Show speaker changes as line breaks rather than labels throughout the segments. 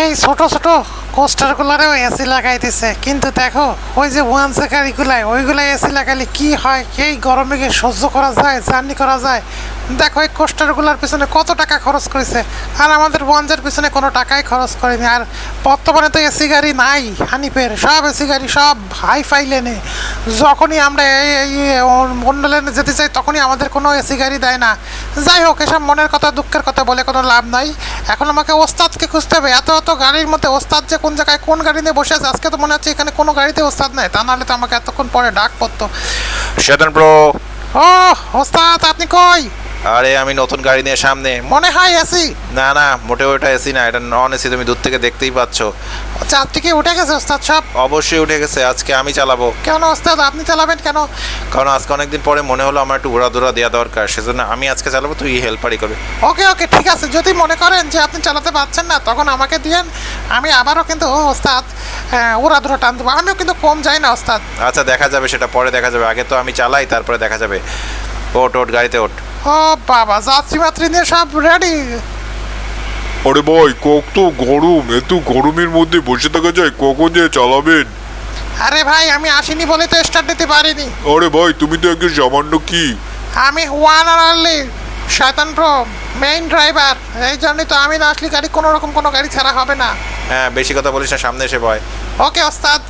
এই ছোট ছোট কোস্টার কোস্টারগুলারেও এসি লাগাই দিছে। কিন্তু দেখো, ওই যে ওয়ান গাড়িগুলায় ওইগুলাই এসি লাগালে কি হয়? এই গরমে সহ্য করা যায়, জার্নি করা যায়? দেখো এই কোস্টারগুলার পিছনে কত টাকা খরচ করেছে। আর আমাদের ওয়ানজের পিছনে কোনো টাকাই খরচ করেনি। আর বর্তমানে তো এসি গাড়ি নাই হানিফের। সব এসি গাড়ি সব হাই ফাই লেনে। যখনই আমরা এই এই অন্য লেনে যেতে চাই তখনই আমাদের কোনো এসি গাড়ি দেয় না। যাই হোক এসব মনের কথা দুঃখের কথা বলে কোনো লাভ নাই। এখন আমাকে ওস্তাদকে খুঁজতে হবে। এত এত গাড়ির মধ্যে ওস্তাদ যে কোন জায়গায় কোন গাড়ি নিয়ে বসে আছে আজকে তো মনে হচ্ছে এখানে কোনো গাড়িতে ওস্তাদ নাই। তা নাহলে তো আমাকে এতক্ষণ পরে ডাক পড়তো।
শয়তান ব্রো।
ও ওস্তাদ আপনি কই?
আরে আমি নতুন গাড়ি নিয়ে সামনে।
মনে হয় এসি?
না না মোটেও এটা এসি না এটা নন এসি তুমি দূর থেকে দেখতেই পাচ্ছ।
চারটি কি উঠে গেছে ওস্তাদ সব
অবশ্যই উঠে গেছে আজকে আমি চালাবো।
কেন ওস্তাদ আপনি চালাবেন কেন?
কারণ আজকে অনেকদিন পরে মনে হলো আমার একটু উড়াদুরা দেওয়া দরকার সেজন্য আমি আজকে চালাবো তুই হেল্পারই করবে।
ওকে ওকে ঠিক আছে যদি মনে করেন যে আপনি চালাতে পারছেন না তখন আমাকে দিয়েন আমি আবারও কিন্তু ও ওস্তাদ উড়াধুরা টান দেবো। আমিও কিন্তু কম যাই না ওস্তাদ।
আচ্ছা দেখা যাবে সেটা পরে দেখা যাবে। আগে তো আমি চালাই তারপরে দেখা যাবে। ওট ওট গাড়িতে ওট
ও বাবা যাত্রী মাত্রী নিয়ে সব রেডি
আরে ভাই কক তো গরম এত গরমের মধ্যে বসে থাকা যায় কখন যে চালাবেন?
আরে ভাই আমি আসিনি বলে তো স্টার্ট দিতে পারিনি।
আরে ভাই তুমি তো একজন সামান্য কি?
আমি ওয়ান আর অনলি শয়তান প্রো মেইন ড্রাইভার এই জন্যই তো আমি না আসলে গাড়ি কোনো রকম কোনো গাড়ি ছাড়া হবে না।
হ্যাঁ বেশি কথা বলিস না সামনে এসে ভয়।
ওকে ওস্তাদ।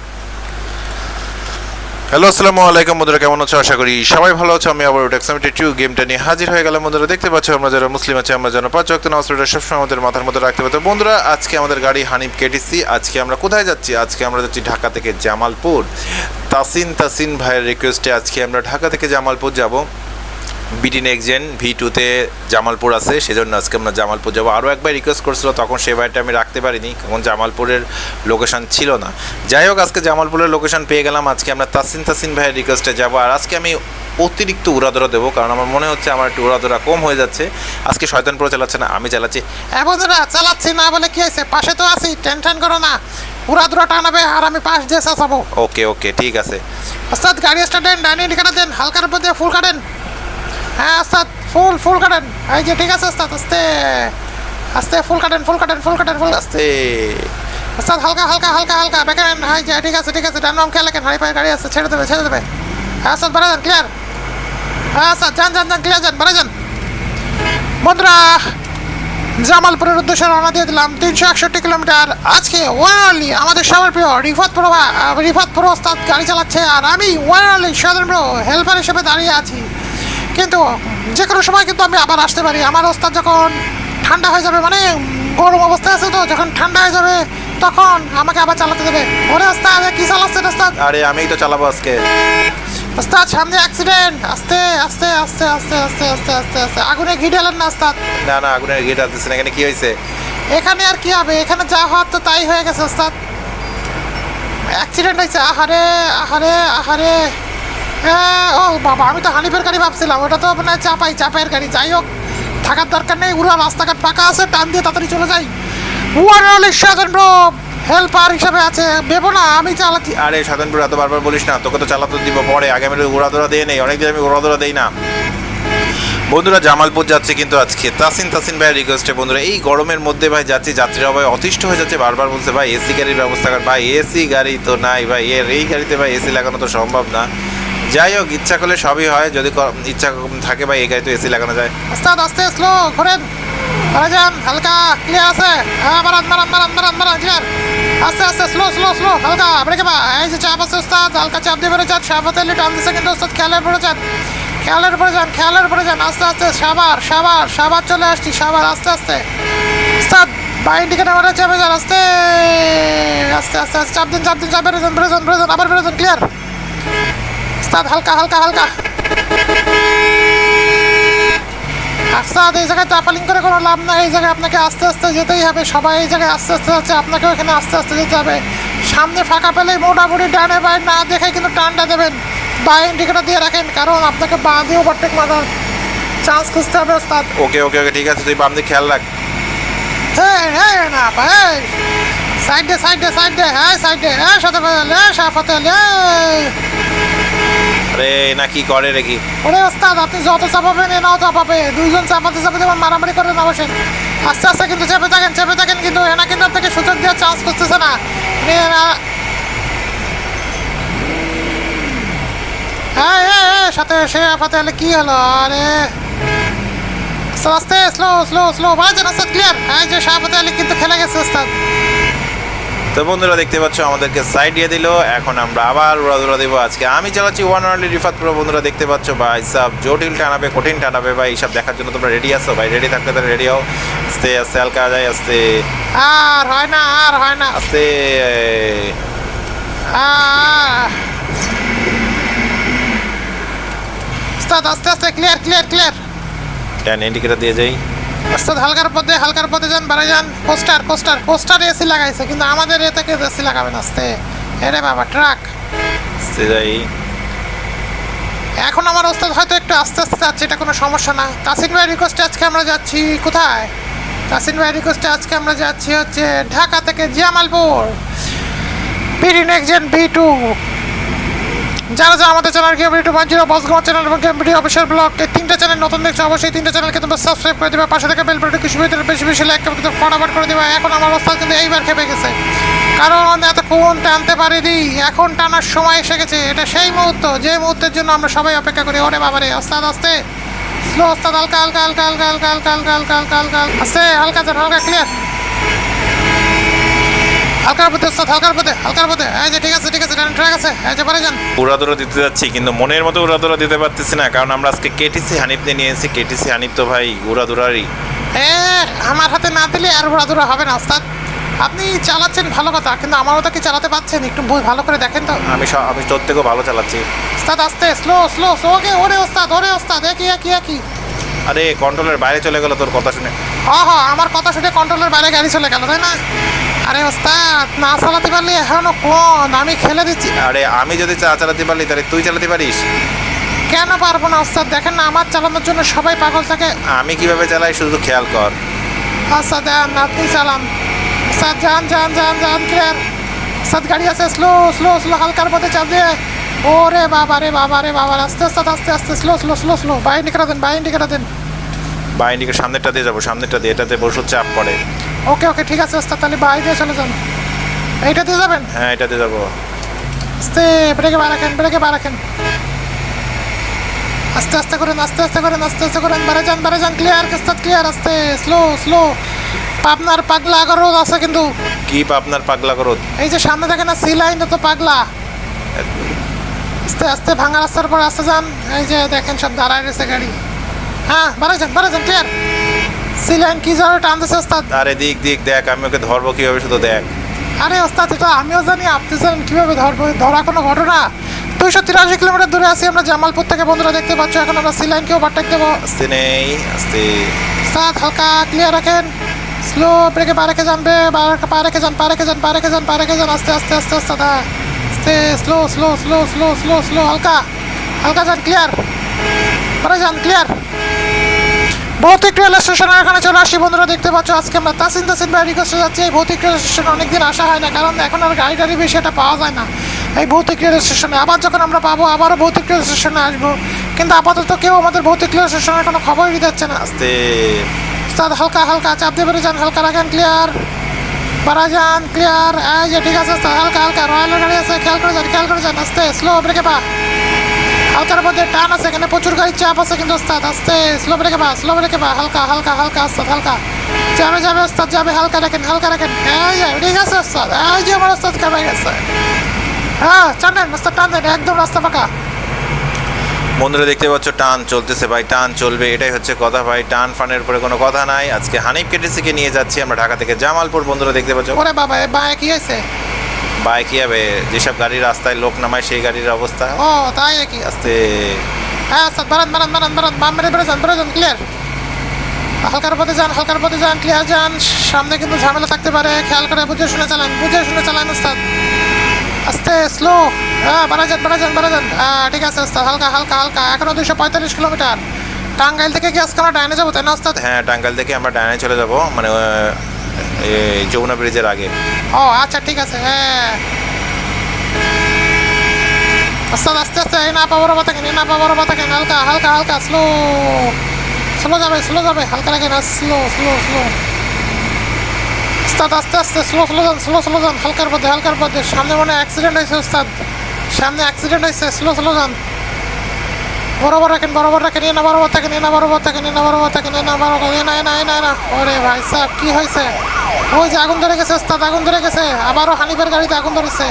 হ্যালো, আসসালামু আলাইকুম বন্ধুরা, কেমন আছো? আশা করি সবাই ভালো আছো। আমি আবার টেক্সামিটি টু গেমটা নিয়ে হাজির হয়ে গেলাম বন্ধুরা, দেখতে পাচ্ছ আমরা যারা মুসলিম আছি, আমরা যেন পাঁচ অক্ত নামাজ পড়ে সবসময় আমাদের মাথার মধ্যে রাখতে পারতো। বন্ধুরা, আজকে আমাদের গাড়ি হানিফ কেটিসি আজকে আমরা কোথায় যাচ্ছি? আজকে আমরা যাচ্ছি ঢাকা থেকে জামালপুর। তাসিন তাসিন ভাইয়ের রিকোয়েস্টে আজকে আমরা ঢাকা থেকে জামালপুর যাব। বিডি নেক্সজেন ভি টুতে জামালপুর আছে সেজন্য আজকে আমরা জামালপুর যাব। আরও একবার রিকোয়েস্ট করছিল তখন সে বাড়িটা আমি রাখতে পারিনি কারণ জামালপুরের লোকেশন ছিল না। যাই হোক আজকে জামালপুরের লোকেশন পেয়ে গেলাম আজকে আমরা তাসিন তাসিন ভাইয়ের রিকোয়েস্টে যাব। আর আজকে আমি অতিরিক্ত উড়াদোড়া দেবো কারণ আমার মনে হচ্ছে আমার একটু উড়াদোড়া কম হয়ে যাচ্ছে। আজকে শয়তানপুর চালাচ্ছে না আমি চালাচ্ছি।
হ্যাঁ বন্ধুরা চালাচ্ছি না বলে কি হয়েছে? পাশে তো আছি টেনশন করো না। উড়াধুরা টানাবে আর আমি পাশ দিয়ে চাচাবো।
ওকে ওকে ঠিক আছে।
ওস্তাদ গাড়ি স্টার্ট দেন ডাইনি ঠিকানা দেন হালকার উপর দিয়ে ফুল কাটেন। হ্যাঁ ওস্তাদ, ফুল ফুল কাটেন। এই যে, ঠিক আছে, ওস্তাদ, আস্তে। আস্তে, ফুল কাটেন ফুল কাটেন ফুল কাটেন, ফুল, আস্তে।
এ
ওস্তাদ, হালকা হালকা হালকা হালকা বেকেন হাই যে, ঠিক আছে ঠিক আছে, ডান নাম খেয়াল রাখেন হাই পায়ে গাড়ি আছে, ছেড়ে দেবে ছেড়ে দেবে। হ্যাঁ ওস্তাদ বাড়া যান ক্লিয়ার হ্যাঁ ওস্তাদ, যান যান যান ক্লিয়ার যান বাড়া যান। বন্ধুরা, জামালপুরের উদ্দেশ্যে রওনা দিয়ে দিলাম তিনশো একষট্টি কিলোমিটার। আজকে ওয়ানলি আমাদের সবার প্রিয় রিফাত প্রভা, রিফাত প্রো ওস্তাদ গাড়ি চালাচ্ছে, আর আমি ওয়ানলি সাধারণ প্রো হেল্পার হিসেবে দাঁড়িয়ে আছি। কিন্তু যে কোনো সময় কিন্তু আমি আবার আসতে পারি। আমার ওস্তাদ যখন ঠান্ডা হয়ে যাবে মানে গরম অবস্থায় আছে তো যখন ঠান্ডা হয়ে যাবে তখন আমাকে আবার চালাতে দেবে। ওরে ওস্তাদ কি চালাচ্ছেন ওস্তাদ?
আরে আমিই তো চালাবো আজকে।
ওস্তাদ সামনে অ্যাক্সিডেন্ট আস্তে আস্তে আস্তে আস্তে আস্তে আস্তে আস্তে আস্তে। আগুনে ঘি ঢালেন না ওস্তাদ?
না না আগুনে গেট আসতেছে না। এখানে কি হয়েছে?
এখানে আর কি হবে? এখানে যা হওয়ার তো তাই হয়ে গেছে ওস্তাদ। অ্যাক্সিডেন্ট হয়েছে। আহারে আহারে আহারে। হ্যাঁ, ও বাবা আমি তো হানিফের গাড়ি ভাবছিলাম ওটা তো মানে চাপাই চাপাইয়ের গাড়ি। যাই হোক থাকার দরকার নেই পুরো রাস্তাঘাট ফাঁকা আছে টান দিয়ে তাড়াতাড়ি চলে যাই। ওয়ারলি সাজেন্দ্র হেল্পার হিসাবে আছে। ভেবো না আমি চালাচ্ছি
আরে সাধারণপুর এত বারবার বলিস না তোকে তো চালাতে দিব পরে আগে আমি উড়াদোড়া দিয়ে নেই অনেকদিন আমি উড়াদোড়া দেই না। বন্ধুরা জামালপুর যাচ্ছে কিন্তু আজকে। তাসিন তাসিন ভাইয়ের রিকোয়েস্টে বন্ধুরা এই গরমের মধ্যে ভাই যাচ্ছি যাত্রীরা ভাই অতিষ্ঠ হয়ে যাচ্ছে বারবার বলছে ভাই এসি গাড়ির ব্যবস্থা কর। ভাই এসি গাড়ি তো নাই ভাই এর এই গাড়িতে ভাই এসি লাগানো তো সম্ভব না। যাই হোক, ইচ্ছা করলে সবই হয়, যদি ইচ্ছা থাকে ভাই, এই গাড়িতে এসি লাগানো যায়।
ওস্তাদ আস্তে স্লো ঘোরেন। আরে যান, হালকা ক্লিয়ার আছে। হ্যাঁ মারান মারান মারান মারান মারান ক্লিয়ার আস্তে আস্তে স্লো স্লো স্লো হালকা ব্রেকে বা এই যে চাপ আছে ওস্তাদ, হালকা চাপ দিয়ে বেরো যান। টান দিচ্ছে কিন্তু ওস্তাদ, খেয়ালের পরে যান। খেয়ালের পরে যান, খেয়ালের পরে যান। আস্তে আস্তে, সাবার সাবার সাবার চলে আসছি, সাবার, আস্তে আস্তে। ওস্তাদ বাইন দিকে নামারে চাপে যান, আস্তে। আস্তে আস্তে আস্তে, চাপ দিন চাপ দিন, চাপ বেরো যান বেরো যান বেরো যান, আবার বেরো যান ক্লিয়ার ওস্তাদ হালকা হালকা হালকা। আস্তাদ এই জায়গায় টাপালিং করে কোনো লাভ নাই এই জায়গায় আপনাকে আস্তে আস্তে যেতেই হবে। সবাই এই জায়গায় আস্তে আস্তে যাচ্ছে আপনাকেও এখানে আস্তে আস্তে যেতে হবে। সামনে ফাঁকা পেলেই মোটামুটি ডানে বাই না দেখে কিন্তু টানটা দেবেন। বা ইন্ডিকেটার দিয়ে রাখেন কারণ আপনাকে বাঁ দিয়ে ওভারটেক মারার চান্স খুঁজতে হবে ওস্তাদ
ওকে ওকে ওকে ঠিক আছে তুই বাম দিকে খেয়াল রাখ।
হ্যাঁ হ্যাঁ না ভাই সাইডে সাইডে সাইডে হ্যাঁ সাইডে হ্যাঁ সাথে হ্যাঁ সাফাতে
আরে, না, কি করে রে
ওরে ওস্তাদ, আপনি যত চাপাবেন এনাও চাপাবে দুইজন চাপাতে চাপাতে আমার মারামারি করে বসেন আস্তে আস্তে কিন্তু চেপে থাকেন চেপে থাকেন কিন্তু এনা কিন্তু আপনাকে সুযোগ দেওয়ার চান্স করতেছে না। হ্যাঁ হ্যাঁ সাথে সে আপাতে হলে কি হলো? আরে, আস্তে স্লো স্লো স্লো বাজেন আস্তে ক্লিয়ার হ্যাঁ যে শাহপাতে আলী কিন্তু খেলে গেছে, ওস্তাদ।
তো বন্ধুরা দেখতে পাচ্ছ আমাদেরকে সাইড দিয়ে দিল। এখন আমরা আবার উড়াদুরা দেবো। আজকে আমি চালাচ্ছি ওয়ান অনলি রিফাত পুরো। বন্ধুরা দেখতে পাচ্ছ ভাই সব জটিল টানাবে কঠিন টানাবে। ভাই এইসব দেখার জন্য তোমরা রেডি আসো ভাই রেডি থাকলে তাহলে রেডি হও। আস্তে আস্তে হালকা যায় আস্তে।
আর হয় না আর হয় না।
আস্তে।
আস্তে আস্তে ক্লিয়ার ক্লিয়ার ক্লিয়ার
ট্যান ইন্ডিকেটার দিয়ে যাই।
ওস্তাদ হালকার পথে হালকার পথে যান বাড়ে যান। পোস্টার পোস্টার পোস্টার এসি লাগাইছে কিন্তু আমাদের এ থেকে এসি লাগাবেন আস্তে। এরে বাবা ট্রাক এখন আমার ওস্তাদ হয়তো একটু আস্তে আস্তে যাচ্ছে এটা কোনো সমস্যা না। তাসিন ভাই রিকোয়েস্টে আজকে আমরা যাচ্ছি কোথায়? তাসিন ভাই রিকোয়েস্টে আজকে আমরা যাচ্ছি হচ্ছে ঢাকা থেকে Jamalpur BD next B two যারা যারা আমাদের channel game video one zero boss gamer channel এবং ভিডিও অফিসিয়াল ব্লগ এই তিনটা চ্যানেল নতুন দেখছ অবশ্যই তিনটা চ্যানেলকে তোমরা সাবস্ক্রাইব করে দেবে পাশে থেকে বেল বাটন কিছু ভিতরে বেশি বেশি লাইক করে দেবে ফটাফট করে দেবে এখন আমার ওস্তাদ কিন্তু এইবার খেপে গেছে কারণ এত এতক্ষণ টানতে পারিনি এখন টানার সময় এসে গেছে এটা সেই মুহূর্ত যে মুহূর্তের জন্য আমরা সবাই অপেক্ষা করি ওরে বাবারে ওস্তাদ আস্তে স্লো ওস্তাদ হালকা হালকা হালকা হালকা হালকা হালকা হালকা হালকা হালকা হালকা আস্তে হালকা হালকা ক্লিয়ার হালকার পথে ওস্তাদ হালকার পথে হালকার পথে এই যে ঠিক আছে ঠিক আছে ট্রাক আছে। এই যে পারে যান।
উড়াদুরা দিতে যাচ্ছি কিন্তু মনের মতো উড়াদুরা দিতে পারতেছি না কারণ আমরা আজকে কেটিসি হানিফ নিয়ে নিয়ে এসেছি। কেটিসি হানিফ তো ভাই উড়াদুরারই
এ আমার হাতে না দিলে আর ঘোরাধুরা হবে না ওস্তাদ আপনি চালাচ্ছেন ভালো কথা কিন্তু আমারও তো কি চালাতে পারছেন? একটু বই ভালো করে দেখেন তো।
আমি সব আমি তোর থেকেও ভালো চালাচ্ছি।
ওস্তাদ আস্তে স্লো স্লো স্লো ওকে ওরে ওস্তাদ ওরে ওস্তাদ একই একই একই।
আরে কন্ট্রোলের বাইরে চলে গেল তোর কথা শুনে।
হ হ আমার কথা শুনে কন্ট্রোলের বাইরে গাড়ি চলে গেল তাই না? আরে ওস্তাদ না চালাতে পারলে এখনও কোন? আমি খেলে দিচ্ছি।
আরে আমি যদি চা চালাতে পারলি তাহলে তুই চালাতে পারিস?
কেন পারব না ওস্তাদ? দেখেন না আমার চালানোর জন্য সবাই পাগল থাকে।
আমি কীভাবে চালাই শুধু খেয়াল কর।
আচ্ছা দেন আপনি চালান। স্যার যান যান যান যান ক্লিয়ার স্যার গাড়ি আছে স্লো স্লো স্লো হালকার পথে চাপ দিয়ে। ওরে বাবা রে বাবা রে বাবা আস্তে আস্তে আস্তে আস্তে স্লো স্লো স্লো স্লো বাই ইন্ডিকেটার দেন বাই ইন্ডিকেটার দেন।
বা ইন্ডিকে সামনেরটা দিয়ে যাব সামনেরটা দিয়ে। এটাতে বসু চাপ পড়ে।
ওকে ওকে ঠিক আছে ওস্তাদ তাহলে বাই দিয়ে চলে যান। এইটা দিয়ে যাবেন?
হ্যাঁ এটাতে যাব।
আস্তে ব্রেকে বার রাখেন ব্রেকে বার রাখেন আস্তে আস্তে করেন আস্তে আস্তে করেন আস্তে আস্তে করেন। বারে যান বারে যান ক্লিয়ার ওস্তাদ ক্লিয়ার আস্তে স্লো স্লো পাবনার পাগলা আগরও আছে কিন্তু।
কি পাবনার পাগলা করো
এই যে সামনে দেখেন না সি লাইন তো পাগলা। আস্তে আস্তে ভাঙা রাস্তার পর আস্তে যান। এই যে দেখেন সব দাঁড়ায় রয়েছে গাড়ি। হ্যাঁ বাড়া যান বাড়া যান ক্লিয়ার সি লাইন কি যাবে টানতেছে ওস্তাদ?
আরে দিক দিক দেখ আমি ওকে ধরবো কীভাবে শুধু দেখ।
আরে ওস্তাদ এটা আমিও জানি আপনি জানেন কীভাবে ধরবো ধরা কোনো ঘটনা? দুইশো তিরাশি কিলোমিটার দূরে আছি আমরা জামালপুর থেকে বন্ধুরা দেখতে পাচ্ছ এখন আমরা সি লাইনকেও ওভারটেক দেবো।
আস্তে নেই আস্তে।
ওস্তাদ হালকা ক্লিয়ার রাখেন। স্লো ব্রেকে পা রেখে যানবে পা রেখে যান পা রেখে যান পা রেখে যান পা রেখে যান আস্তে আস্তে আস্তে আস্তে আস্তে slow slow slow slow slow slow হালকা হালকা যান ক্লিয়ার পরে যান ক্লিয়ার ভৌতিক রেল স্টেশনের এখানে চলে আসি। বন্ধুরা দেখতে পাচ্ছ আজকে আমরা তাসিন তাসিন ভাই রিকোয়েস্টে যাচ্ছি। এই ভৌতিক রেল স্টেশনে অনেকদিন আসা হয় না কারণ এখন আর গাড়ি টাড়ি বেশি এটা পাওয়া যায় না। এই ভৌতিক রেল স্টেশনে আবার যখন আমরা পাবো আবারও ভৌতিক রেল স্টেশনে আসব। কিন্তু আপাতত কেউ আমাদের ভৌতিক রেল স্টেশনের কোনো খবরই দিচ্ছে না।
আস্তে।
উস্তাদ হালকা হালকা চাপ দিয়ে যান। হালকা রাখেন ক্লিয়ার বাড়া যান ক্লিয়ার এই যে ঠিক আছে হালকা হালকা রয়্যালের গাড়ি আছে। খেয়াল করে যান খেয়াল করে যান। আস্তে স্লো ব্রেকে পা। হালকার মধ্যে টান আছে এখানে প্রচুর গাড়ির চাপ আছে কিন্তু ওস্তাদ আস্তে স্লো ব্রেকে পা স্লো ব্রেকে পা হালকা হালকা হালকা ওস্তাদ হালকা। যাবে যাবে ওস্তাদ যাবে হালকা রাখেন হালকা রাখেন এই যে ঠিক আছে ওস্তাদ এই যে আমার ওস্তাদ কেমন গেছে। হ্যাঁ টান দেন ওস্তাদ টান দেন একদম রাস্তা ফাঁকা।
বন্ধুরা দেখতে পাচ্ছ টান চলতেছে ভাই টান চলবে এটাই হচ্ছে কথা ভাই টান ফানের উপরে কোনো কথা নাই। আজকে হানিফ কেটিসিকে নিয়ে যাচ্ছি আমরা ঢাকা থেকে জামালপুর বন্ধুরা দেখতে পাচ্ছ।
ওরে বাবা এ কি হয়েছে?
বাইক কি হবে যেসব গাড়ি রাস্তায় লোক নামায় সেই গাড়ির অবস্থা।
ও তাই নাকি?
আস্তে।
হ্যাঁ স্যার বারান বারান বারান বারান বাম মেরে বেড়ে যান বেড়ে যান ক্লিয়ার হালকার পথে যান হালকার পথে যান ক্লিয়ার যান। সামনে কিন্তু ঝামেলা থাকতে পারে খেয়াল করে বুঝে শুনে চালান বুঝে শুনে চালান ওস্তাদ আস্তে স্লো হ্যাঁ বাড়া যান বাড়া যান বাড়া যান। হ্যাঁ ঠিক আছে ওস্তাদ হালকা হালকা হালকা। এখনও দুইশো পঁয়তাল্লিশ কিলোমিটার। টাঙ্গাইল থেকে কি আজকে আমরা ডাইনে যাব? তাই না ওস্তাদ
হ্যাঁ টাঙ্গাইল থেকে আমরা ডানে চলে যাব। মানে যমুনা ব্রিজের আগে।
ও আচ্ছা ঠিক আছে হ্যাঁ। আস্তে আস্তে আস্তে, এই না পা বরাবর থাকেন না পা বরাবর থাকেন হালকা হালকা হালকা স্লো স্লো যাবে স্লো যাবে, হালকা রাখেন স্লো স্লো স্লো উস্তাদ আস্তে আস্তে স্লো স্লো যান স্লো স্লো যান, হালকার পথে হালকার পথে সামনে মনে অ্যাক্সিডেন্ট হয়েছে উস্তাদ সামনে অ্যাক্সিডেন্ট হয়েছে স্লো স্লো যান। বরাবর রাখেন বরাবর রাখেন এনা বরাবর থাকেন এনা বরাবর থাকেন এনা বরাবর থাকেন এনা বরাবর এনা এনা এনা এনা ওরে ভাই সাহেব, কি হয়েছে? ওই যে আগুন ধরে গেছে, ওস্তাদ, আগুন ধরে গেছে। আবারও হানিফের গাড়িতে আগুন ধরেছে।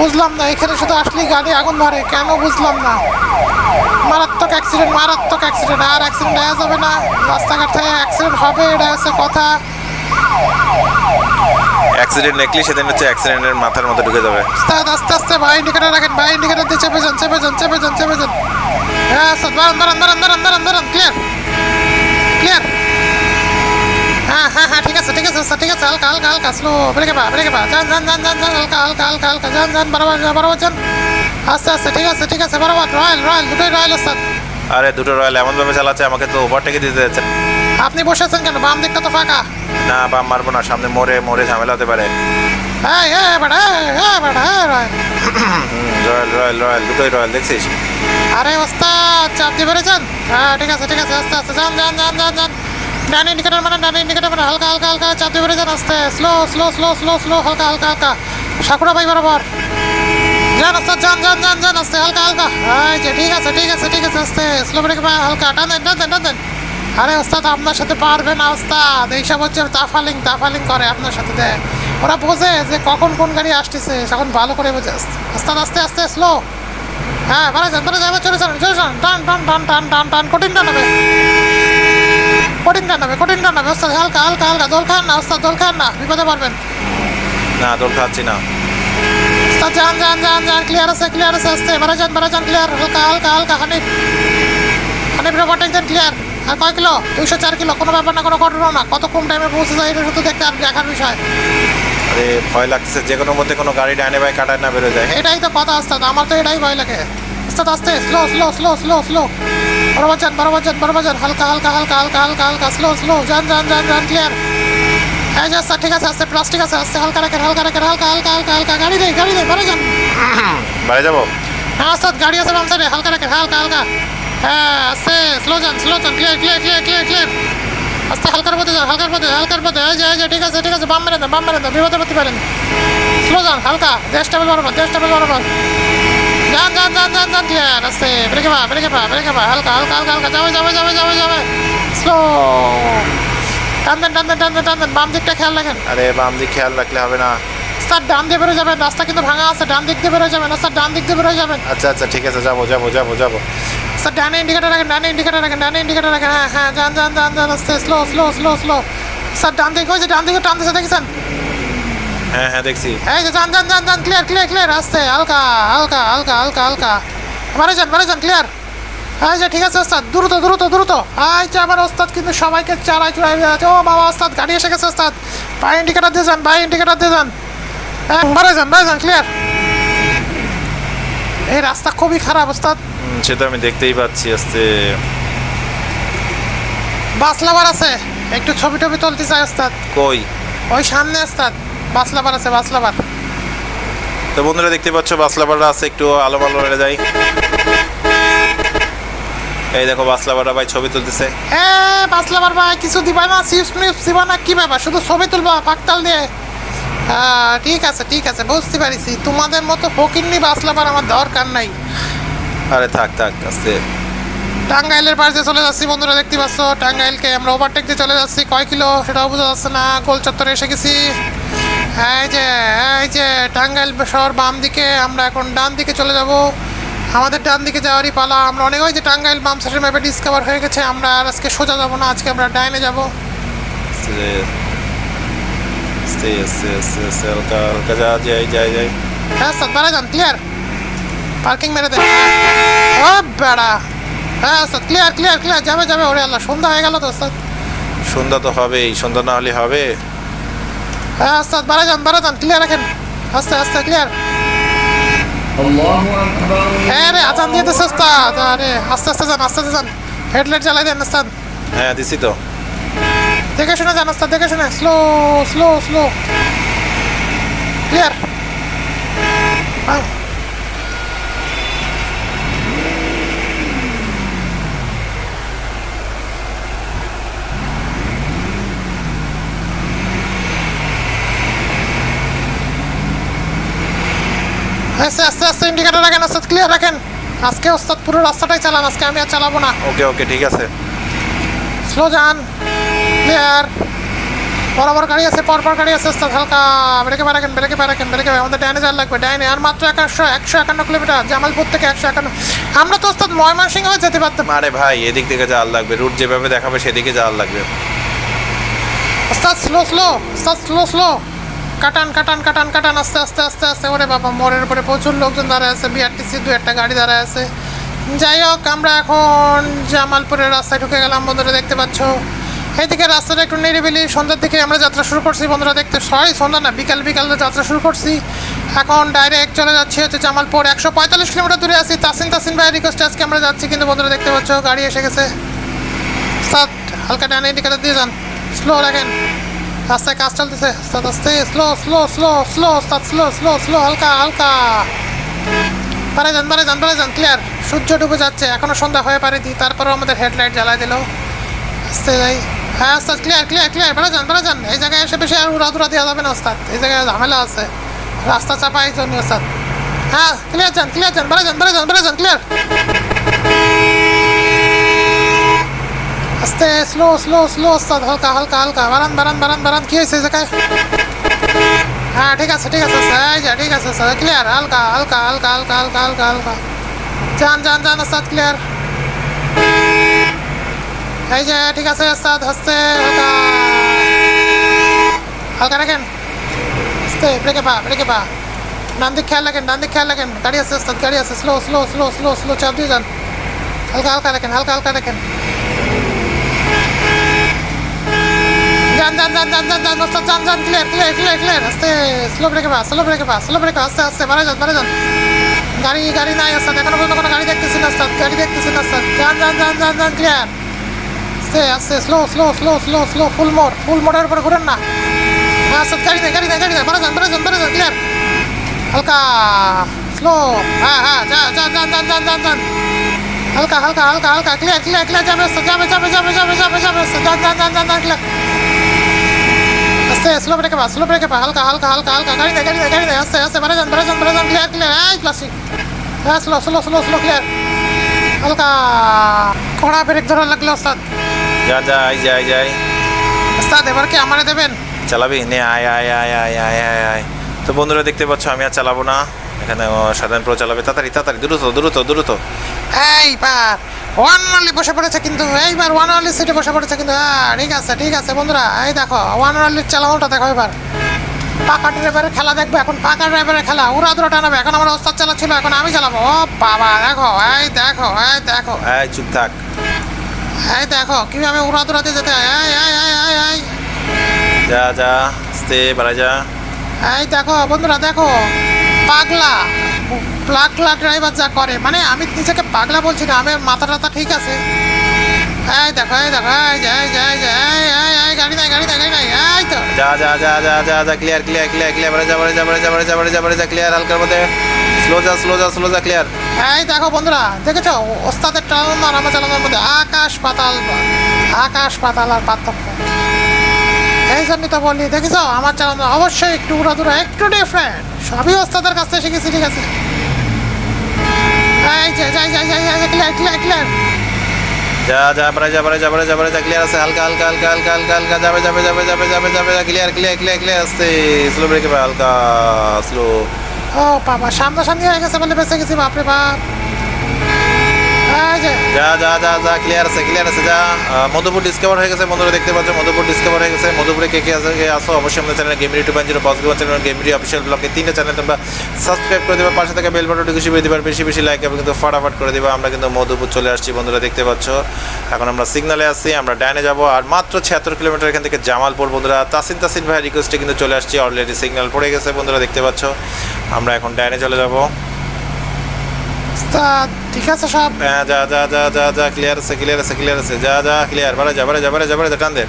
বুঝলাম না, এখানে শুধু আসলেই গাড়ি আগুন ধরে, কেন বুঝলাম না? মারাত্মক অ্যাক্সিডেন্ট মারাত্মক অ্যাক্সিডেন্ট আর অ্যাক্সিডেন্ট হয়ে যাবে না। রাস্তাঘাট অ্যাক্সিডেন্ট হবে, এটা হচ্ছে কথা।
অ্যাক্সিডেন্ট দেখলি সেদিন হচ্ছে অ্যাক্সিডেন্টের মাথার মধ্যে ঢুকে যাবে।
উস্তাদ আস্তে আস্তে ভাই ইন্ডিকেটার রাখেন ভাই ইন্ডিকেটার দিয়ে চেপে যান চেপে যান চেপে যান চেপে যান। হ্যাঁ স্যার দাঁড়ান দাঁড়ান দাঁড়ান দাঁড়ান দাঁড়ান দাঁড়ান ক্লিয়ার ক্লিয়ার হ্যাঁ হ্যাঁ হ্যাঁ ঠিক আছে ঠিক আছে স্যার ঠিক আছে হালকা হালকা হালকা স্লো ব্রেকে পা ব্রেকে পা। যান যান যান যান যান হালকা হালকা হালকা হালকা যান যান বরাবর বরাবর যান। আস্তে আস্তে ঠিক আছে ঠিক আছে বরাবর রয়্যাল রয়্যাল দুটোই রয়্যাল স্যার
আরে দুটো রয়্যাল এমনভাবে চালাচ্ছে আমাকে তো ওভারটেকে দিতে যাচ্ছে।
আপনি বসেছেন কেন? বাম দিকটা তো ফাঁকা।
না বাম মারবো না সামনে মোড়ে মোড়ে ঝামেলা হতে পারে।
হ্যাঁ হ্যাঁ বেটা হ্যাঁ বেটা হ্যাঁ রয়্যাল
রয়্যাল রয়্যাল রয়্যাল দুটোই রয়্যাল দেখছিস?
আরে ওস্তাদ চাপ দিয়ে বেড়েছেন হ্যাঁ ঠিক আছে ঠিক আছে আস্তে আস্তে যান যান যান যান যান। ডান ইন্ডিকেটার মানে ডান ইন্ডিকেটার মানে হালকা হালকা হালকা চাপ দিয়ে বেড়েছেন আস্তে slow slow slow slow slow হালকা হালকা হালকা। সাকুরা ভাই বরাবর। যান ওস্তাদ যান যান যান যান আস্তে হালকা হালকা। এই যে ঠিক আছে ঠিক আছে ঠিক আছে আস্তে স্লো ব্রেক হালকা টান দেন টান দেন টান দেন। আরে ওস্তাদ আপনার সাথে পারবে না ওস্তাদ। এইসব হচ্ছে তাফালিং তাফালিং করে আপনার সাথে দেয় ওরা বোঝে যে কখন কোন গাড়ি আসতেছে তখন ভালো করে বোঝে। ওস্তাদ আস্তে আস্তে স্লো হ্যাঁ ভালো যান ভালো যাবে চলে যান চলে যান। টান টান টান টান টান টান কঠিন টান হবে। কঠিন টান হবে কঠিন টান হবে। ওস্তাদ হালকা হালকা হালকা জল খান না ওস্তাদ জল খান না বিপদে পারবেন
না দোল খাচ্ছি না।
ওস্তাদ যান যান যান যান ক্লিয়ার আছে ক্লিয়ার আছে আস্তে বারা যান বারা যান ক্লিয়ার হালকা হালকা হালকা হানিফ। হানিফ রোবটেক দেন ক্লিয়ার কয় কিলো? দুইশো চার কিলো। কোনো ব্যাপার না কোনো ঘটনা না। কত কম টাইমে পৌঁছে যায় এটা শুধু দেখতে দেখার বিষয়।
আরে ভয় লাগতেছে। যে কোনো মধ্যে কোনো গাড়ি ডাইনে বাই কাটায় না বেরোয় যায়।
এটাই তো কথা ওস্তাদ। আমার তো এটাই ভয় লাগে। ওস্তাদ আস্তে slow slow slow slow slow বরাবর যান বরাবর যান বরাবর যান। হালকা হালকা হালকা হালকা হালকা হালকা স্লো স্লো যান যান যান যান ক্লিয়ার হ্যাঁ যা স্যার ঠিক আছে আস্তে প্লাস্টিক আছে আস্তে হালকা রাখেন হালকা রাখেন হালকা হালকা হালকা হালকা। গাড়ি দেই গাড়ি দেই বড় যান।
বাড়ি যাব?
হ্যাঁ ওস্তাদ গাড়ি আছে বাম সাইডে হালকা রাখেন হালকা হালকা। হ্যাঁ আস্তে স্লো যান স্লো যান clear clear clear clear clear আস্তে, হালকার পথে যান হালকার পথে হালকার পথে। এই যে এই যে, ঠিক আছে ঠিক আছে, বাম মেরে দেন বাম মেরে দেন বিপদে পড়তে পারেন। স্লো হালকা, দেশ টেবিল বরাবর, দেশ টেবিল বরাবর। যান যান যান যান যান ক্লিয়ার আস্তে ব্রেকে পা ব্রেকে পা ব্রেকে পা, হালকা হালকা হালকা হালকা, যাবে যাবে যাবে যাবে যাবে। স্লো টান দেন টান দেন টান দেন টান দেন, বাম দিকটা খেয়াল রাখেন।
আরে, বাম দিক খেয়াল রাখলে হবে না।
স্যার ডান দিয়ে বেরোয় যাবেন রাস্তা কিন্তু ভাঙা আছে ডান দিক দিয়ে বেরোয় যাবেন স্যার ডান দিক দিয়ে বেরোয় যাবেন।
আচ্ছা আচ্ছা ঠিক আছে যাব যাব যাব যাব।
স্যার ডানে ইন্ডিকেটার রাখেন ডানে ইন্ডিকেটার রাখেন ডানে ইন্ডিকেটার রাখেন হ্যাঁ হ্যাঁ যান যান যান যান আস্তে slow slow slow slow sir ডান দিকে ওই যে ডান দিকে টানতেছে দেখেছেন?
হ্যাঁ হ্যাঁ দেখছি।
এই যে যান যান যান যান ক্লিয়ার ক্লিয়ার ক্লিয়ার আস্তে হালকা হালকা হালকা হালকা হালকা। মারে যান মারে যান ক্লিয়ার যে ঠিক আছে ওস্তাদ দ্রুত দ্রুত দ্রুত। এই যে আমার ওস্তাদ কিন্তু সবাইকে চারাই চুড়াই আছে ও বাবা ওস্তাদ গাড়ি এসে গেছে ওস্তাদ। ভাই ইন্ডিকেটার দিয়ে যান ভাই ইন্ডিকেটার দিয়ে যান। যান মারে যান ক্লিয়ার এই রাস্তা খুবই খারাপ ওস্তাদ।
হুম, সে তো আমি দেখতেই পাচ্ছি আস্তে।
বাস লাভার আছে। একটু ছবি টবি তুলতে চাই ওস্তাদ।
কই?
ওই সামনে ওস্তাদ। বাস লাভার আছে বাস লাভার।
তো বন্ধুরা দেখতে পাচ্ছ বাসলাবাররা আছে একটু আলো আলো হয়ে যায় এই দেখো বাসলাবাররা ভাই ছবি তুলতেছে।
হ্যাঁ বাস লাভার ভাই কিছু দিবা না চিপস মিপস দিবা না কি ব্যাপার? শুধু ছবি তুলবা পাকতাল দিয়ে। ঠিক আছে ঠিক আছে বুঝতে পারিছি। তোমাদের মতো ফকিন্নি বাস লাভার আমার দরকার নাই।
আরে থাক থাক আস্তে।
টাঙ্গাইলের পাশে চলে যাচ্ছি বন্ধুরা দেখতে পাচ্ছ? টাঙ্গাইলকে আমরা ওভারটেক দিয়ে চলে যাচ্ছি। কয় কিলো? সেটাও বোঝা যাচ্ছে না। গোল চত্বরে এসে গেছি। এই যে এই যে টাঙ্গাইল শহর বাম দিকে। আমরা এখন ডান দিকে চলে যাব। আমাদের ডান দিকে যাওয়ারই পালা। আমরা অনেক ওই যে টাঙ্গাইল বাম সাইডের ম্যাপে ডিসকভার হয়ে গেছে। আমরা আর আজকে সোজা যাব না। আজকে আমরা ডাইনে যাব।
আস্তে আস্তে আস্তে আস্তে হালকা হালকা যা যাই যাই যাই
হ্যাঁ সাতবার গান ক্লিয়ার পার্কিং মেরে দে ও বেড়া হ্যাঁ স্যার ক্লিয়ার ক্লিয়ার ক্লিয়ার যাবে যাবে ওরে আল্লাহ সন্ধ্যা হয়ে গেল তো স্যার
সন্ধ্যা তো হবেই সন্ধ্যা না হলে হবে
হ্যাঁ আস্তে আস্তে বাড়া যান বাড়া যান ক্লিয়ার রাখেন আস্তে আস্তে ক্লিয়ার হ্যাঁ রে আজান দিয়ে দিচ্ছে আরে আস্তে আস্তে যান আস্তে আস্তে যান। হেডলাইট জ্বালাই দেন স্যার।
হ্যাঁ দিছি তো।
দেখে শুনে যান রাস্তা দেখে শুনে। স্লো স্লো স্লো ক্লিয়ার আস্তে আস্তে আস্তে ইন্ডিকেটার রাখেন আস্তে ক্লিয়ার রাখেন। আজকে ওস্তাদ পুরো রাস্তাটাই চালান আজকে আমি আর চালাবো না।
ওকে ওকে ঠিক আছে।
স্লো যান। ক্লিয়ার বরাবর গাড়ি আছে পরপর গাড়ি আছে ওস্তাদ হালকা। ব্রেকে পা রাখেন ব্রেকে পা ব্রেকে আমাদের ডাইনে যাওয়ার লাগবে ডাইনে আর মাত্র একশো একশো একান্ন কিলোমিটার জামালপুর থেকে একশো একান্ন। আমরা তো ওস্তাদ ময়মনসিংহ হয়ে যেতে পারতাম।
আরে ভাই এদিক থেকে যাওয়ার লাগবে। রুট যেভাবে দেখাবে সেদিকে যাওয়ার লাগবে।
ওস্তাদ স্লো স্লো ওস্তাদ স্লো স্লো কাটান কাটান কাটান কাটান আস্তে আস্তে আস্তে আস্তে। ওরে বাবা মোড়ের উপরে প্রচুর লোকজন দাঁড়ায় আছে। বিআরটিসি দু একটা গাড়ি দাঁড়ায় আছে। যাই হোক আমরা এখন জামালপুরের রাস্তায় ঢুকে গেলাম। বন্ধুরা দেখতে পাচ্ছ? এইদিকে রাস্তাটা একটু নিরিবিলি, সন্ধ্যার দিকে আমরা যাত্রা শুরু করছি, বন্ধুরা দেখতে সরি সন্ধ্যা না, বিকাল বিকাল যাত্রা শুরু করছি। এখন ডাইরেক্ট চলে যাচ্ছি হচ্ছে জামালপুর, একশো পঁয়তাল্লিশ কিলোমিটার দূরে আছি, তাসিন তাসিন ভাই রিকোয়েস্ট আজকে আমরা যাচ্ছি, কিন্তু বন্ধুরা দেখতে পাচ্ছ, গাড়ি এসে গেছে। সাত হালকা ডানে ইন্ডিকেটার দিয়ে যান। স্লো রাখেন। রাস্তায় কাজ চলতেছে। আস্তে আস্তে slow slow slow slow slow slow slow হালকা হালকা। পারে যান পারে যান পারে যান ক্লিয়ার সূর্য ডুবে যাচ্ছে এখনও সন্ধ্যা হয়ে পারেনি, তারপরেও আমাদের হেডলাইট জ্বালাই দিল। আস্তে যাই। হ্যাঁ ওস্তাদ ক্লিয়ার ক্লিয়ার ক্লিয়ার বেড়ে যান বেড়ে যান। এই জায়গায় এসে বেশি আর উড়াদুরা দেওয়া যাবে না, ওস্তাদ। এই জায়গায় ঝামেলা আছে। রাস্তা চাপা এই জন্য ওস্তাদ। হ্যাঁ ক্লিয়ার যান ক্লিয়ার যান, বেড়ে যান বেড়ে যান বেড়ে যান ক্লিয়ার আস্তে স্লো স্লো স্লো ওস্তাদ, হালকা হালকা হালকা বারান বারান বারান বারান কি হয়েছে এই জায়গায়? হ্যাঁ ঠিক আছে ঠিক আছে স্যার এই যে, ঠিক আছে স্যার ক্লিয়ার হালকা হালকা হালকা হালকা হালকা হালকা। হালকা যান যান যান, ওস্তাদ ক্লিয়ার এই যে ঠিক আছে ওস্তাদ হাসতে হালকা রাখেন ব্রেকে পা ব্রেকে পা ডান দিক খেয়াল রাখেন ডান দিক খেয়াল রাখেন গাড়ি আছে ওস্তাদ গাড়ি আছে slow slow slow slow slow চাপ দিয়ে যান হালকা হালকা রাখেন হালকা হালকা রাখেন যান যান যান যান যান যান ওস্তাদ যান যান ক্লিয়ার ক্লিয়ার ক্লিয়ার ক্লিয়ার আস্তে স্লো ব্রেকে পা স্লো ব্রেকে আস্তে আস্তে বাড়ে যান যান গাড়ি গাড়ি নাই ওস্তাদ এখনও পর্যন্ত কোনো গাড়ি দেখতেছি না ওস্তাদ গাড়ি দেখতেছি না ওস্তাদ যান যান যান যান যান ক্লিয়ার আস্তে আস্তে slow slow slow slow slow full মোড় ফুল মোড়ের উপরে ঘুরেন না। হ্যাঁ ওস্তাদ গাড়ি নেই গাড়ি নেই গাড়ি নেই বাড়ে যান বাড়ে যান বাড়ে যান ক্লিয়ার হালকা স্লো হ্যাঁ হ্যাঁ যা যা, যান যান যান যান যান। হালকা হালকা হালকা হালকা ক্লিয়ার ক্লিয়ার ক্লিয়ার যাবে ওস্তাদ যাবে যাবে যাবে যাবে যাবে যাবে ওস্তাদ যান যান যান যান যান ক্লিয়ার আস্তে স্লো ব্রেকে পা স্লো ব্রেকে পা হালকা হালকা হালকা হালকা, গাড়ি নেই গাড়ি নেই গাড়ি নেই আস্তে আস্তে বাড়ে যান বাড়ে যান বাড়ে যান ক্লিয়ার ক্লিয়ার এই প্লাস্টিক হ্যাঁ slow slow slow slow clear হালকা কড়া ব্রেক ধরা লাগল ওস্তাদ।
যা যা আই যাই যাই
ওস্তাদ এবার কি আমারে দেবেন?
চালাবি? নে আয় আয় আয় আয় আয় আয় আয় তো বন্ধুরা দেখতে পাচ্ছ আমি আর চালাবো না। এখানে সাধারণ প্রো চালাবে। তাড়াতাড়ি তাড়াতাড়ি দ্রুত দ্রুত দ্রুত।
এইবার ওয়ান অনলি বসে পড়েছে কিন্তু এইবার ওয়ান অনলি সিটে বসে পড়েছে কিন্তু। হ্যাঁ ঠিক আছে ঠিক আছে বন্ধুরা। এই দেখো ওয়ান অনলির চালানোটা দেখো এবার। পাকা ড্রাইভারের খেলা দেখবে এখন পাকা ড্রাইভারের খেলা। উড়া দুরা টানাবে এখন আমার ওস্তাদ চালাচ্ছিল এখন আমি চালাবো। ও বাবা দেখো এই দেখো এই দেখো।
এই চুপ থাক।
এই দেখো কীভাবে উড়া দুরাতে যেতে হয়? এই এই এই এই এই।
যা যা আস্তে বাড়া যা।
এই দেখো বন্ধুরা দেখো পাগলা। পাগলা ড্রাইভার যা করে। মানে আমি নিজেকে পাগলা বলছি না আমার মাথা টাথা ঠিক আছে। এই দেখো এই দেখো এই যে এই যে এই গাড়ি নাই গাড়ি নাই গাড়ি নাই তো?
যা যা যা যা যা যা ক্লিয়ার ক্লিয়ার ক্লিয়ার ক্লিয়ার বাড়া যা বাড়া যা বাড়া যা বাড়া যা বাড়া যা বাড়া যা ক্লিয়ার হালকার মধ্যে। স্লো যা স্লো যা স্লো যা ক্লিয়ার
এই দেখো বন্ধুরা দেখেছ? ওস্তাদের চালানো আর আমার চালানোর মধ্যে আকাশ পাতাল আকাশ পাতাল আর পার্থক্য। এই জন্যই তো বলি দেখেছ? আমার চালানো অবশ্যই একটু উড়াদুরা একটু ডিফারেন্ট সবই ওস্তাদের কাছ থেকে শিখেছি ঠিক আছে? এই যে যাই যাই যাই যাই ক্লিয়ার ক্লিয়ার ক্লিয়ার
যা যা, পারে যা পারে যা পারে যা পারে যা ক্লিয়ার আছে, হালকা হালকা হালকা হালকা হালকা হালকা, যাবে যাবে যাবে যাবে যাবে যাবে, যা ক্লিয়ার ক্লিয়ার ক্লিয়ার ক্লিয়ার আসছে। স্লো ব্রেকে হালকা স্লো
ও বাবা, সামনাসামনি হয়ে গেছে বলে বেঁচে গেছি, বাপরে বাপ। যে
যা যা যা যা ক্লিয়ার আছে ক্লিয়ার আছে যা। মধুপুর ডিসকভার হয়ে গেছে বন্ধুরা দেখতে পাচ্ছ মধুপুর ডিসকভার হয়ে গেছে। মধুপুরে কে কে আছে আসো অবশ্যই আমাদের channel গেমরি two point zero boss game channel গেমরি official ব্লগে তিনটা চ্যানেল তোমরা সাবস্ক্রাইব করে দেবে। পাশে থেকে বেল বাটনটি খুশি করে দিবার বেশি বেশি লাইক এবং কিন্তু ফাটাফাট করে দিবা। আমরা কিন্তু মধুপুর চলে আসছি বন্ধুরা দেখতে পাচ্ছ। এখন আমরা সিগনালে আসছি আমরা ডাইনে যাব আর মাত্র ছিয়াত্তর কিলোমিটার এখান থেকে জামালপুর বন্ধুরা। তাসিন তাসিন ভাই রিকোয়েস্টে কিন্তু চলে আসছি অলরেডি সিগন্যাল পড়ে গেছে বন্ধুরা দেখতে পাচ্ছ। আমরা এখন ডাইনে চলে যাব।
ঠিক আছে সব?
হ্যাঁ যা যা যা যা যা ক্লিয়ার আছে ক্লিয়ার আছে ক্লিয়ার আছে। যা যা ক্লিয়ার বারে যা বারে যা বারে যা বারে যা টান দে।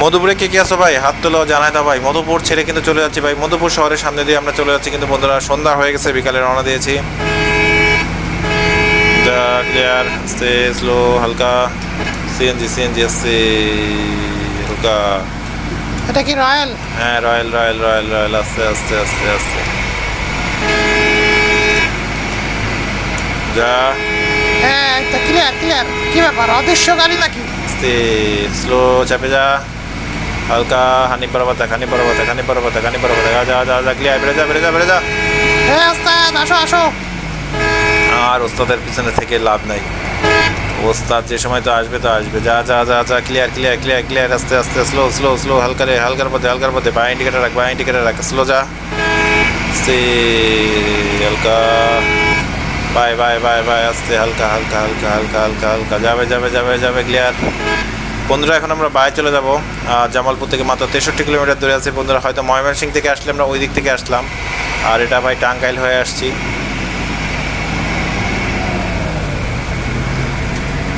মধুপুরে কে কে আছো ভাই? হাত তোলো জানাই দাও ভাই। মধুপুর ছেড়ে কিন্তু চলে যাচ্ছি ভাই। মধুপুর শহরের সামনে দিয়ে আমরা চলে যাচ্ছি কিন্তু বন্ধুরা সন্ধ্যা হয়ে গেছে বিকালে রওনা দিয়েছি। যা ক্লিয়ার আস্তে স্লো হালকা। সিএনজি সিএনজি আসছে হালকা।
এটা কি রয়্যাল?
হ্যাঁ রয়্যাল রয়্যাল রয়্যাল রয়্যাল আস্তে আস্তে আস্তে আস্তে। যা।
হ্যাঁ ক্লিয়ার ক্লিয়ার কি ব্যাপার অদৃশ্য গাড়ি নাকি?
আস্তে স্লো চাপে যা। হালকা হানি পর্বত হানি পর্বত হানি পর্বত হানি পর্বত যা যা যা যা ক্লিয়ার বেড়ে যা বেড়ে যা বেড়ে যা।
হ্যাঁ ওস্তাদ আসো আসো।
আর ওস্তাদের পিছনে থেকে লাভ নাই। ওস্তাদ যে সময় তো আসবে তো আসবে। যা যা যা যা ক্লিয়ার ক্লিয়ার ক্লিয়ার ক্লিয়ার আস্তে আস্তে স্লো স্লো স্লো হালকা রে হালকার পথে হালকার পথে। বা ইন্ডিকেটার রাখ বা ইন্ডিকেটার রাখ। স্লো যা। সে হালকা। বাই বাই বাই বাই আস্তে হালকা হালকা হালকা হালকা হালকা হালকা। যাবে যাবে যাবে যাবে ক্লিয়ার বন্ধুরা এখন আমরা বাইরে চলে যাব। জামালপুর থেকে মাত্র তেষট্টি কিলোমিটার দূরে আছে বন্ধুরা। হয়তো ময়মনসিং থেকে আসলে আমরা ওই দিক থেকে আসলাম। আর এটা ভাই টাঙ্গাইল হয়ে আসছি।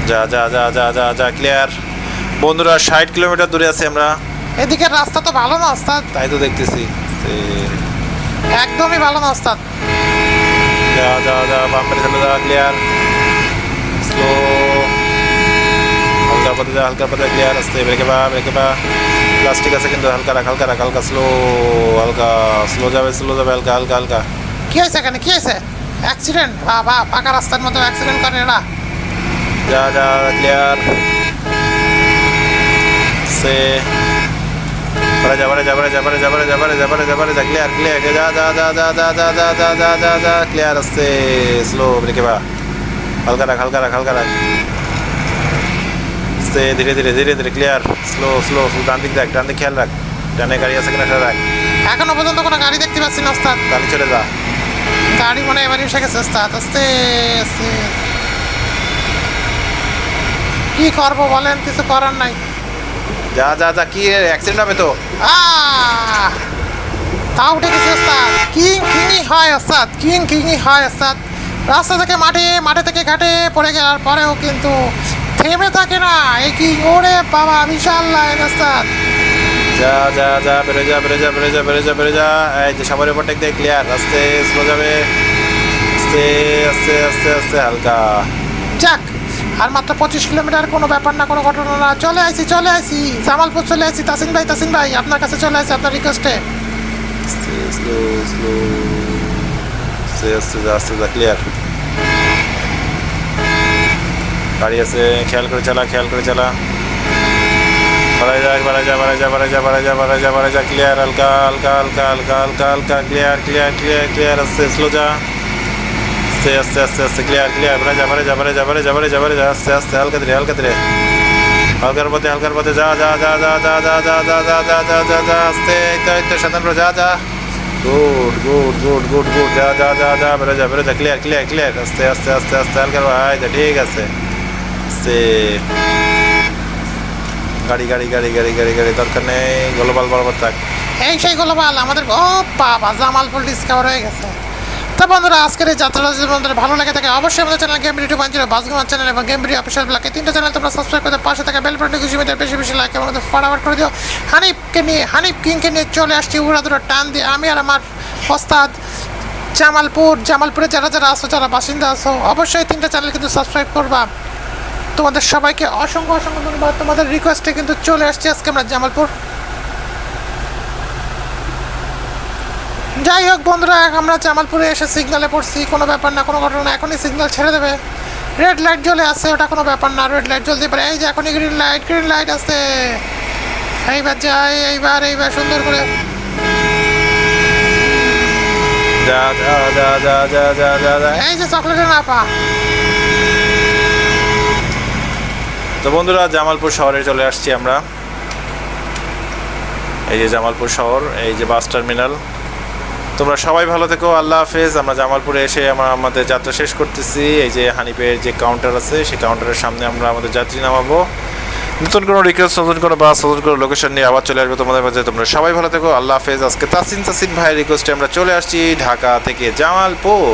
যা যা যা যা যা যা ক্লিয়ার বন্ধুরা ষাট কিলোমিটার দূরে আছি আমরা।
এদিকের রাস্তা তো ভালো না ওস্তাদ।
তাই তো দেখতেছি।
একদমই ভালো না ওস্তাদ।
যা যা যা বাম্পারে চলে যা ক্লিয়ার স্লো হালকা পথে যা হালকা পথে ক্লিয়ার আসতে ব্রেকে বা ব্রেকে বা প্লাস্টিক আছে কিন্তু হালকা রাখ হালকা রাখ হালকা স্লো হালকা স্লো যাবে স্লো যাবে হালকা হালকা হালকা।
কি হয়েছে এখানে? কি হয়েছে? অ্যাক্সিডেন্ট বা পাকা রাস্তার মতো অ্যাক্সিডেন্ট করে এরা।
যা যা ক্লিয়ার সে বারে যা বারে যা বারে যা বারে যা বারে যা বারে যা বারে যা বারে যা ক্লিয়ার ক্লিয়ার যা যা যা যা যা যা যা যা যা যা যা ক্লিয়ার আসছে স্লো ব্রেকে বা হালকা রাখ হালকা রাখ হালকা রাখ আস্তে ধীরে ধীরে ধীরে ধীরে ক্লিয়ার স্লো স্লো ডান দিক দেখ ডান দিক খেয়াল রাখ ডানে গাড়ি আছে কিনা রাখ
এখনও পর্যন্ত কোনো গাড়ি দেখতে পাচ্ছি না ওস্তাদ
গাড়ি চলে যা
গাড়ি মনে হয় এসে গেছে ওস্তাদ আস্তে আস্তে কি করব বলেন কিছু করার নাই
যা যা যা কি অ্যাক্সিডেন্ট হবে তো!
তা উঠে গেছে ওস্তাদ। কিং কিংই হয় ওস্তাদ কিং কিংই হয় ওস্তাদ। রাস্তা থেকে মাঠে মাঠে থেকে ঘাটে পড়ে গেলার পরেও কিন্তু থেমে থাকে না। এই কি ওরে বাবা বিশাল লাইন ওস্তাদ।
যা যা যা বেড়ে যা বেড়ে যা বেড়ে যা বেড়ে যা বেড়ে যা। এই যে সবার উপর টেক দেয় ক্লিয়ার আস্তে স্লো যাবে। আস্তে আস্তে আস্তে আস্তে হালকা।
যাক আর মাত্র পঁচিশ কিলোমিটার, কোনো ব্যাপার না, কোনো ঘটনা না। চলে আসি চলে আসি জামালপুর চলে আসি তাসিন ভাই তাসিন ভাই, আপনার কাছে চলে আসি আপনার রিকোয়েস্টে
ক্লিয়ার গাড়ি আছে, খেয়াল করে চালা, খেয়াল করে চালা। বাড়াই যা বাড়াই যা বাড়াই যা বাড়াই যা যা বাড়াই যা বাড়াই যা ক্লিয়ার হালকা হালকা হালকা হালকা হালকা হালকা ক্লিয়ার ক্লিয়ার ক্লিয়ার ক্লিয়ার আস্তে স্লো যা। আস্তে আস্তে আস্তে আস্তে ক্লিয়ার ক্লিয়ার বাড়াই যা বাড়াই যা বাড়াই যা বাড়াই যা বাড়াই যা বাড়াই যা আস্তে আস্তে হালকা ধীরে হালকা ধীরে হালকার পথে হালকার পথে যা যা যা যা যা যা যা যা যা যা যা যা যা আস্তে এই তো সাধারণ যা যা good good good good good যা যা যা যা বেরো যা বেরো যা ক্লিয়ার ক্লিয়ার ক্লিয়ার আস্তে আস্তে আস্তে আস্তে হালকার ভাই যা ঠিক আছে আস্তে গাড়ি গাড়ি গাড়ি গাড়ি গাড়ি গাড়ি দরকার নেই গ্লোবাল বরাবর থাক
এই সেই গোলবাল আমাদের ও বাবা জামালপুর ডিসকাভার হয়ে গেছে তো বন্ধুরা, আজকের এই যাত্রাটা যদি বন্ধুরা ভালো লাগে থাকে, অবশ্যই আমাদের channel game video point zero বাসগুমার channel এবং গেম ভিডিও অফিসিয়াল ব্লকে তিনটা চ্যানেল তোমরা সাবস্ক্রাইব করতে পাশে থাকা বেল বাটনে খুশি মেয়েদের বেশি বেশি লাইক এবং ফটাফট করে দিও। হানিফকে নিয়ে, হানিফ কিংকে নিয়ে চলে আসছি উড়াদুরা টান দিয়ে। আমি আর আমার ওস্তাদ জামালপুর, জামালপুরে যারা যারা আসো যারা বাসিন্দা আছো, অবশ্যই তিনটা চ্যানেল কিন্তু সাবস্ক্রাইব করবা। তোমাদের সবাইকে অসংখ্য অসংখ্য ধন্যবাদ। তোমাদের রিকোয়েস্টে কিন্তু চলে আসছি। আজকে আমরা জামালপুর যাই হোক বন্ধুরা আমরা জামালপুরে এসে সিগনালে পড়ছি। কোনো ব্যাপার না কোনো ঘটনা এখনই সিগনাল ছেড়ে দেবে। রেড লাইট জ্বলে আছে ওটা কোনো ব্যাপার না রেড লাইট জ্বলতে পারে। এই যে এখনই গ্রিন লাইট গ্রিন লাইট আছে এইবার যাই এইবার এইবার সুন্দর করে। এই যে চকলেটের নাপা।
তো বন্ধুরা জামালপুর শহরে চলে আসছি আমরা। এই যে জামালপুর শহর এই যে বাস টার্মিনাল। তোমরা সবাই ভালো থেকো, আল্লাহ হাফেজ। আমরা জামালপুরে এসে আমরা আমাদের যাত্রা শেষ করতেছি। এই যে হানিপের যে কাউন্টার আছে, সেই কাউন্টারের সামনে আমরা আমাদের যাত্রী নামাবো। নতুন কোনো রিকোয়েস্ট নতুন কোনো বাস নতুন কোনো লোকেশন নিয়ে আবার চলে আসবে তোমাদের মাঝে। তোমরা সবাই ভালো থেকো, আল্লাহ হাফেজ। আজকে তাসিন তাসিন ভাইয়ের রিকোয়েস্টে আমরা চলে আসছি ঢাকা থেকে জামালপুর।